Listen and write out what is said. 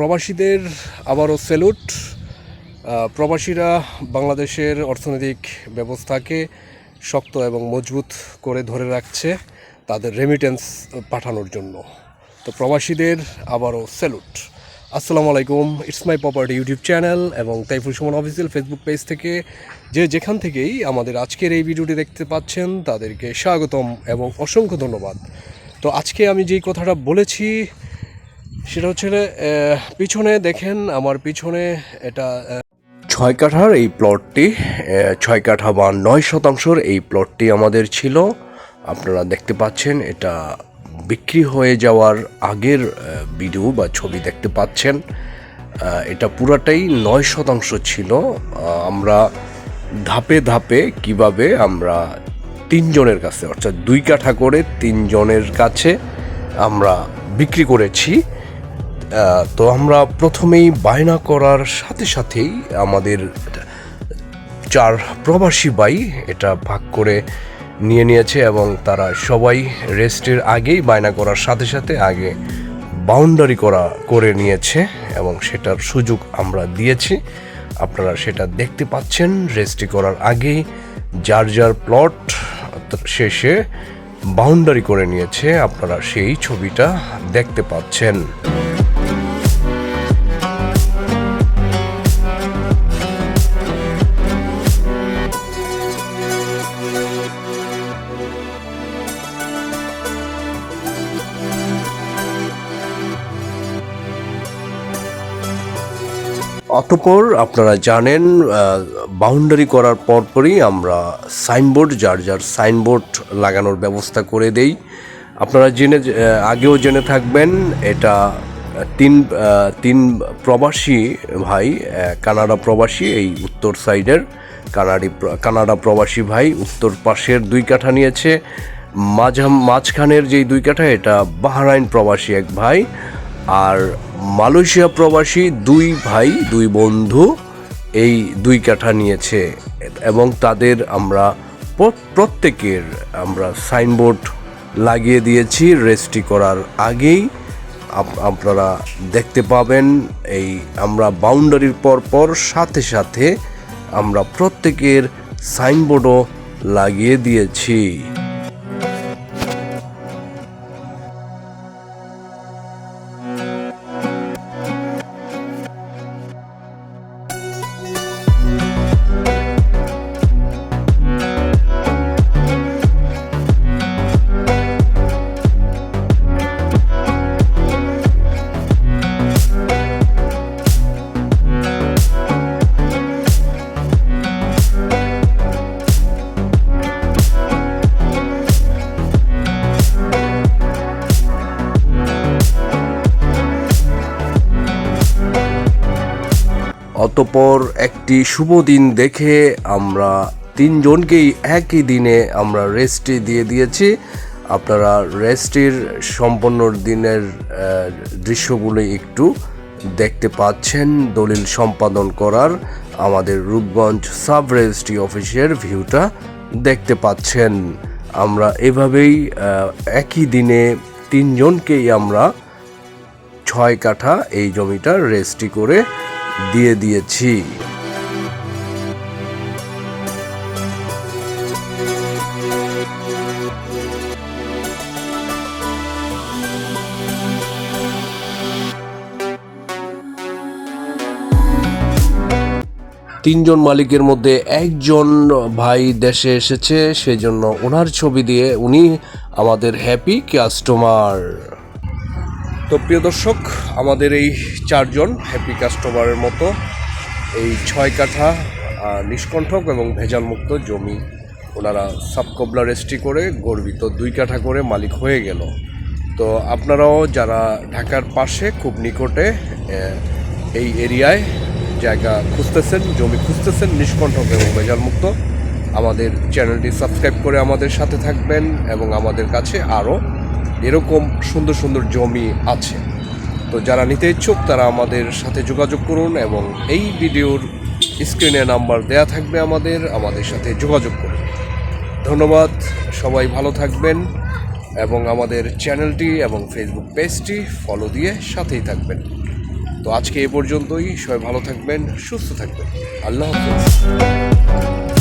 প্রবাসীদের আবারও আহ, প্রবাসীরা বাংলাদেশের অর্থনৈতিক ব্যবস্থাকে শক্ত এবং মজবুত করে ধরে রাখছে তাদের রেমিটেন্স পাঠানোর জন্য। তো প্রবাসীদের আবারও সেলুট। আসসালামু আলাইকুম it's my property YouTube channel এবং Taiful Suman official Facebook page থেকে যে যেখান থেকেই আমাদের আজকের এই ভিডিওটি দেখতে পাচ্ছেন তাদেরকে স্বাগতম এবং অসংখ্য ধন্যবাদ। তো আজকে আমি যেই কথাটা বলেছি সেটা হচ্ছে পিছনে দেখেন আমার পিছনে এটা ছয় কাঠার এই প্লটটি ছয় কাঠা বা নয় শতাংশের এই প্লটটি আমাদের ছিল। আপনারা দেখতে পাচ্ছেন এটা বিক্রি হয়ে যাওয়ার আগের ভিডিও বা ছবি দেখতে পাচ্ছেন। এটা পুরাটাই নয় শতাংশ ছিল। আমরা ধাপে ধাপে কীভাবে আমরা তিনজনের কাছে, অর্থাৎ দুই কাঠা করে তিনজনের কাছে আমরা বিক্রি করেছি। তো আমরা প্রথমেই বায়না করার সাথে সাথেই আমাদের চার প্রবাসী বাই এটা ভাগ করে নিয়ে নিয়েছে এবং তারা সবাই রেস্টের আগেই বায়না করার সাথে সাথে আগে বাউন্ডারি করা করে নিয়েছে এবং সেটার সুযোগ আমরা দিয়েছি। আপনারা সেটা দেখতে পাচ্ছেন রেস্টি করার আগেই যার যার প্লট শেষে বাউন্ডারি করে নিয়েছে, আপনারা সেই ছবিটা দেখতে পাচ্ছেন। অতপর আপনারা জানেন বাউন্ডারি করার পরপরই আমরা সাইনবোর্ড যার যার সাইনবোর্ড লাগানোর ব্যবস্থা করে দেই। আপনারা জেনে আগেও জেনে থাকবেন, এটা তিন তিন প্রবাসী ভাই কানাডা প্রবাসী, এই উত্তর সাইডের কানাডি কানাডা প্রবাসী ভাই উত্তর পাশের দুই কাঠা নিয়েছে। মাঝা মাঝখানের যেই দুই কাঠা, এটা বাহরাইন প্রবাসী এক ভাই। আর মালয়েশিয়া প্রবাসী দুই ভাই, দুই বন্ধু এই দুই কাঠা নিয়েছে এবং তাদের আমরা প্রত্যেকের আমরা সাইনবোর্ড লাগিয়ে দিয়েছি, রেজিস্ট্রি করার আগেই আপনারা দেখতে পাবেন এই আমরা বাউন্ডারির পর পর সাথে সাথে আমরা প্রত্যেকের সাইনবোর্ডও লাগিয়ে দিয়েছি। অতপর একটি শুভ দিন দেখে আমরা তিনজনকেই একই দিনে আমরা রেস্টে দিয়ে দিয়েছি। আপনারা রেস্টের সম্পন্ন দিনের দৃশ্যগুলো একটু দেখতে পাচ্ছেন। দলিল সম্পাদন করার আমাদের রূপগঞ্জ সাব রেজিস্ট্রি অফিসের ভিউটা দেখতে পাচ্ছেন। আমরা এভাবেই একই দিনে তিনজনকেই আমরা ছয় কাঠা এই জমিটা রেজিস্ট্রি করে দিয়ে দিয়েছি। তিনজন মালিকের মধ্যে একজন ভাই দেশে এসেছে, সেজন্য ওনার ছবি দিয়ে উনি আমাদের হ্যাপি কাস্টমার তো প্রিয় দর্শক, আমাদের এই চারজন হ্যাপি কাস্টমারের মতো এই ছয় কাঠা নিষ্কণ্ঠক এবং ভেজালমুক্ত জমি ওনারা সাবকবলা রেস্ট্রি করে গর্বিত দুই কাঠা করে মালিক হয়ে গেল। তো আপনারাও যারা ঢাকার পাশে খুব নিকটে এই এরিয়ায় জায়গা খুঁজতেছেন, জমি খুঁজতেছেন, নিষ্কণ্ঠক এবং ভেজালমুক্ত, আমাদের চ্যানেলটি সাবস্ক্রাইব করে আমাদের সাথে থাকবেন এবং আমাদের কাছে আরও এরকম সুন্দর সুন্দর জমি আছে। তো যারা নিতে ইচ্ছুক, তারা আমাদের সাথে যোগাযোগ করুন এবং এই ভিডিওর স্ক্রিনে নাম্বার দেয়া থাকবে আমাদের আমাদের সাথে যোগাযোগ করুন। ধন্যবাদ, সবাই ভালো থাকবেন এবং আমাদের চ্যানেলটি এবং ফেসবুক পেজটি ফলো দিয়ে সাথেই থাকবেন। তো আজকে এ পর্যন্তই, সবাই ভালো থাকবেন, সুস্থ থাকবেন। আল্লাহ হাফিজ।